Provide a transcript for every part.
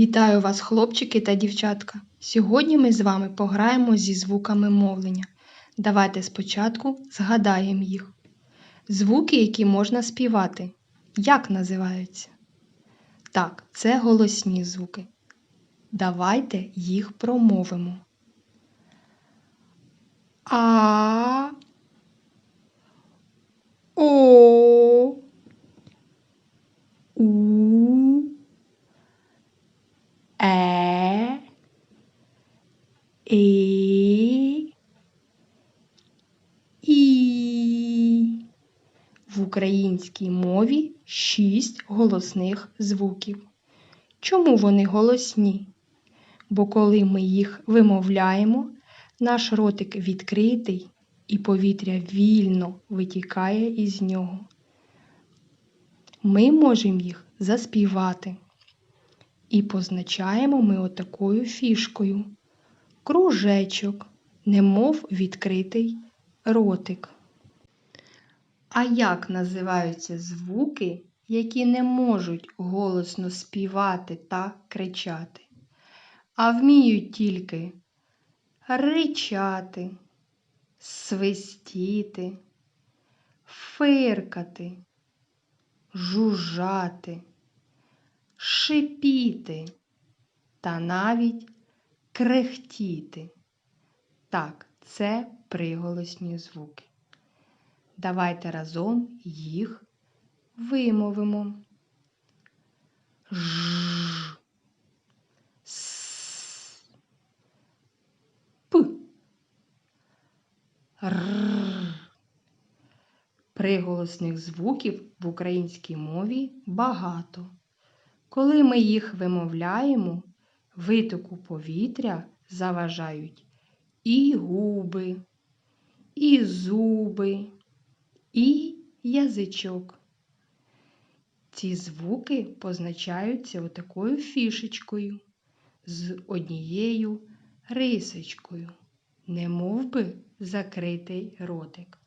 Вітаю вас, хлопчики та дівчатка. Сьогодні ми з вами пограємо зі звуками мовлення. Давайте спочатку згадаємо їх. Звуки, які можна співати. Як називаються? Так, це голосні звуки. Давайте їх промовимо. А. О. У. І. І. В українській мові шість голосних звуків. Чому вони голосні? Бо коли ми їх вимовляємо, наш ротик відкритий і повітря вільно витікає із нього. Ми можемо їх заспівати. І позначаємо ми отакою фішкою. Кружечок, немов відкритий ротик. А як називаються звуки, які не можуть голосно співати та кричати, а вміють тільки ричати, свистіти, фиркати, жужжати, шипіти та навіть крехтіти. Так, це приголосні звуки. Давайте разом їх вимовимо. Ж. С. П. Р. Приголосних звуків в українській мові багато. Коли ми їх вимовляємо, витоку повітря заважають і губи, і зуби, і язичок. Ці звуки позначаються отакою фішечкою з однією рисочкою, немов би закритий ротик.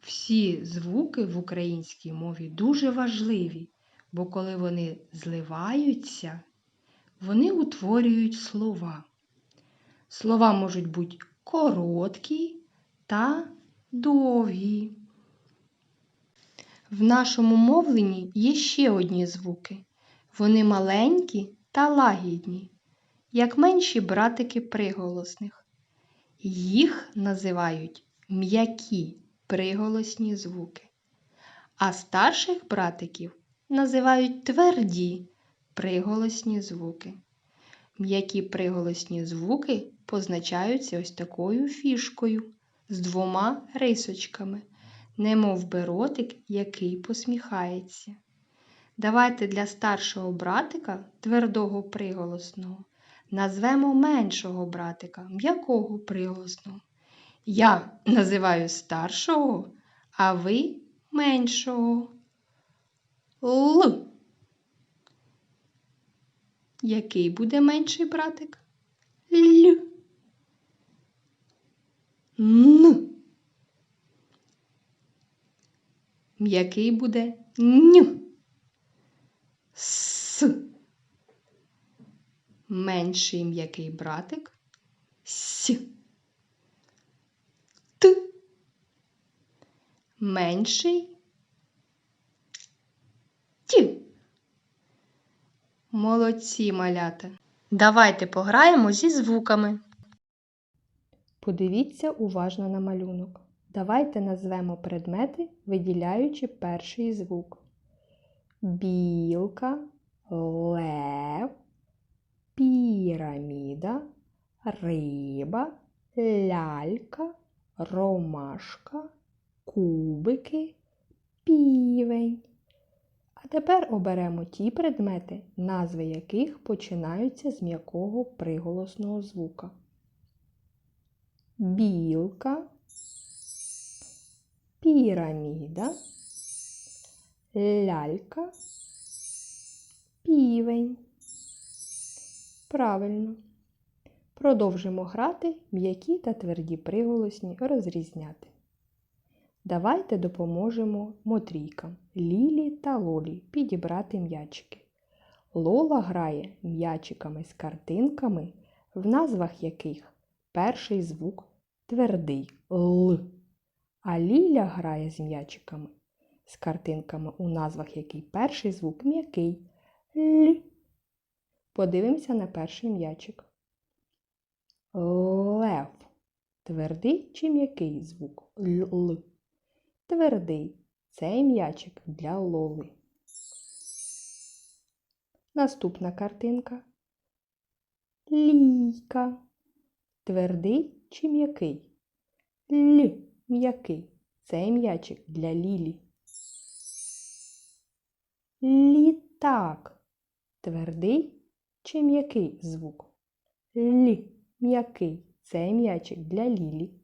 Всі звуки в українській мові дуже важливі, бо коли вони зливаються, вони утворюють слова. Слова можуть бути короткі та довгі. В нашому мовленні є ще одні звуки. Вони маленькі та лагідні, як менші братики приголосних. Їх називають м'які приголосні звуки. А старших братиків називають тверді приголосні звуки. М'які приголосні звуки позначаються ось такою фішкою з двома рисочками, немов би ротик, який посміхається. Давайте для старшого братика твердого приголосного назвемо меншого братика м'якого приголосного. Я називаю старшого, а ви меншого. Л. Який буде менший братик? Л. Н. М'який буде Н. С. Менший м'який братик С. Т. Менший Т. Молодці малята. Давайте пограємо зі звуками. Подивіться уважно на малюнок. Давайте назвемо предмети, виділяючи перший звук. Білка, лев, піраміда, риба, лялька, ромашка, кубики, півень. А тепер оберемо ті предмети, назви яких починаються з м'якого приголосного звука. Білка, піраміда, лялька, півень. Правильно. Продовжимо грати м'які та тверді приголосні розрізняти. Давайте допоможемо мотрійкам Лілі та Лолі підібрати м'ячики. Лола грає м'ячиками з картинками, в назвах яких перший звук твердий Л. А Ліля грає з м'ячиками з картинками, у назвах який перший звук м'який Л. Подивимося на перший м'ячик. Лев. Твердий чи м'який звук Л. Твердий. Цей м'ячик для Лоли. Наступна картинка. Лійка. Твердий чи м'який? Л. М'який. Цей м'ячик для Лілі. Літак. Твердий чи м'який звук? Л. М'який. Цей м'ячик для Лілі.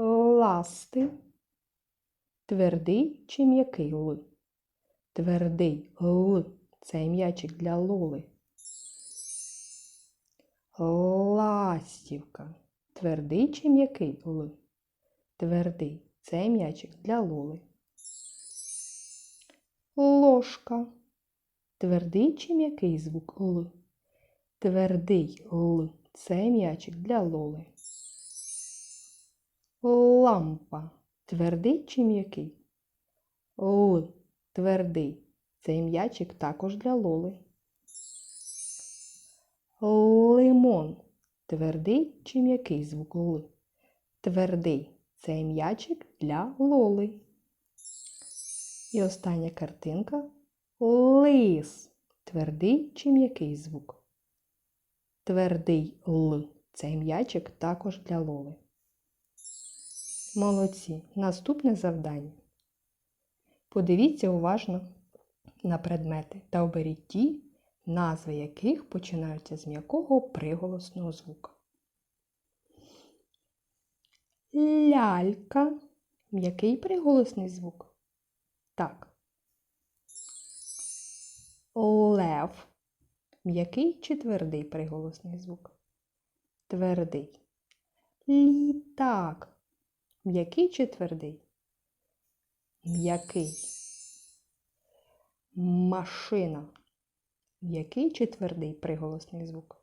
Ласти. Твердий чи м'який Л? Твердий Л. Цей м'ячик для Лоли. Ластівка. Твердий чи м'який Л? Твердий. Цей м'ячик для Лоли. Ложка. Твердий чи м'який звук Л? Твердий Л. Цей м'ячик для Лоли. Лампа. Твердий чи м'який? Л. Твердий. Цей м'ячик також для Лоли. Лимон. Твердий чи м'який звук Л? Твердий. Цей м'ячик для Лоли. І остання картинка. Лис. Твердий чи м'який звук? Твердий Л. Цей м'ячик також для Лоли. Молодці. Наступне завдання. Подивіться уважно на предмети та оберіть ті, назви яких починаються з м'якого приголосного звука. Лялька. М'який приголосний звук? Так. Лев. М'який чи твердий приголосний звук? Твердий. Літак. М'який чи твердий? М'який. Машина. М'який чи твердий приголосний звук?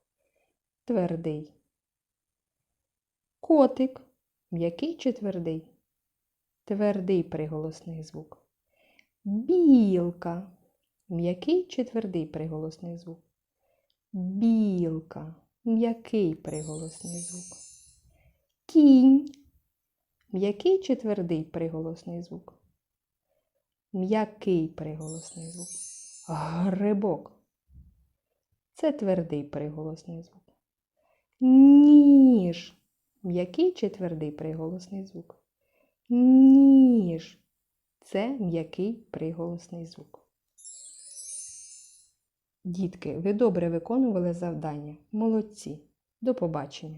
Твердий. Котик. М'який чи твердий? Твердий приголосний звук. Білка. М'який чи твердий приголосний звук? Білка. М'який приголосний звук. Кінь. М'який чи твердий приголосний звук? М'який приголосний звук. Грибок. Це твердий приголосний звук. Ніж. М'який чи твердий приголосний звук? Ніж. Це м'який приголосний звук. Дітки, ви добре виконували завдання. Молодці. До побачення!